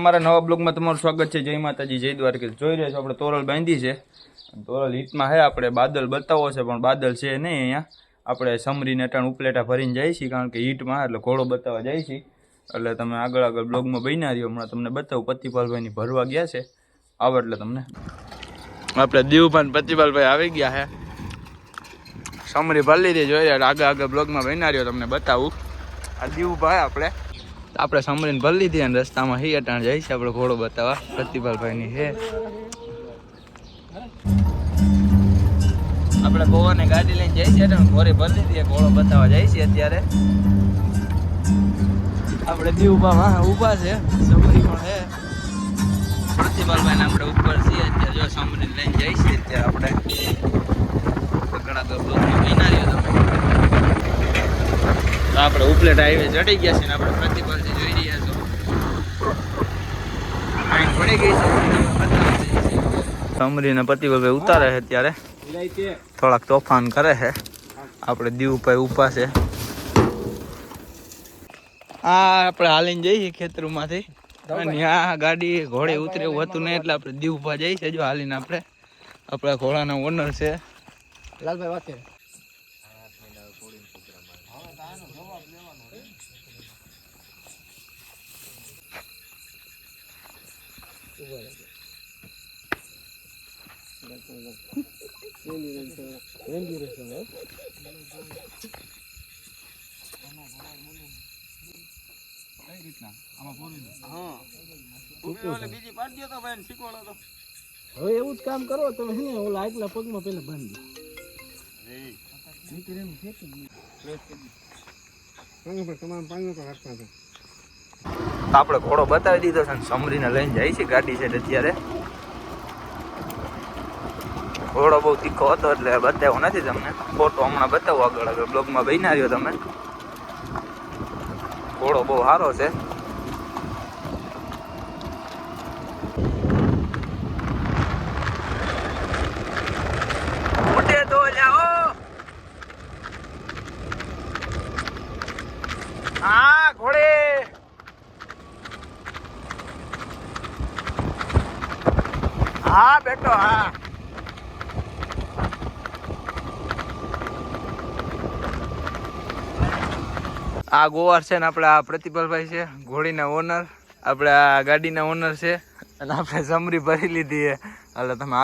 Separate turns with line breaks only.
અમારા નવા બ્લોગમાં તમારું સ્વાગત છે. જય માતાજી, જય દ્વારકેશ જોઈ રહ્યા છો આપણે તોરલ બાંધી છે. તોરલ હિટમાં હે આપણે બાદલ બતાવો છે, પણ બાદલ છે નહીં અહીંયા. આપણે સમરીને અટાણ ઉપલેટા ભરીને જાય છીએ, કારણ કે હીટમાં, એટલે ઘોડો બતાવવા જાય છીએ. એટલે તમે આગળ આગળ બ્લોગમાં બન્યા રહ્યો. હમણાં તમને બતાવું, પતિપાલભાઈની ભરવા ગયા છે. આવ એટલે તમને. આપણે દીવભાઈ પતિપાલભાઈ આવી ગયા છે. સમરી ભરી લીધી જોઈ રહ્યા. આગળ આગળ બ્લોગમાં બન્યા રહ્યો, તમને બતાવું. આ દીવભાઈ આપણે આપણે સમરીને ભરી લીધી અને રસ્તામાં હી અટાણ જાય છે આપણે ઘોડો બતાવવા. પ્રતિભાલભાઈની હે. આપણે ગોવાને ગાડી લઈને જઈ છે અટાણ ઘોડે ભરી લીધી ઘોડો બતાવવા જાય છે અત્યારે. આપણે દી ઊભા, હા ઊભા છે. સમરી પણ છે પ્રતિભાલભાઈને આપણે ઉપર છીએ અત્યારે. જો સમરીને લઈને જઈ છે અત્યારે આપણે. આપણે ઉપલેટ હાઈવે ચડી ગયા છે ને આપણે પ્રતિભાલથી જોઈ રહ્યા છો આઈન પડી ગઈ છે સમરીને પ્રતિભાલભાઈ ઉતારે છે ત્યારે થોડાક તોફાન કરે છે. આપણે દીવભાઈ ઊભા છે. આ આપણે હાલીને જઈએ ખેતરોમાંથી. અને આ ગાડી ઘોડે ઉતરે એવું હતું નહીં એટલે આપણે દીવભા જઈએ છે જો હાલીને આપણે. આપણા ઘોડાના ઓનર છે.
લાલભાઈ વાકે. હવે એવું જ કામ કરો, તમે હે ને, ઓલા આટલા પગમાં પેલા બાંધી
આપણે ઘોડો બતાવી દીધો છે સમરીને લઈને જાય છે ગાડી છે અત્યારે. ઘોડો બહુ તીખો હતો એટલે બતાવ્યો નથી તમને. ફોટો હમણાં બતાવો આગળ આગળ. બ્લોગમાં બહીના રહ્યો તમે. ઘોડો બહુ સારો છે. હા બેટો હા. આ ગોવાર છે ને આપણા આ પ્રતિભાલભાઈ છે, ઘોડીના ઓનર આપણે ગાડીના ઓનર છે. અને આપણે સમરી ભરી લીધી છે. એટલે તમે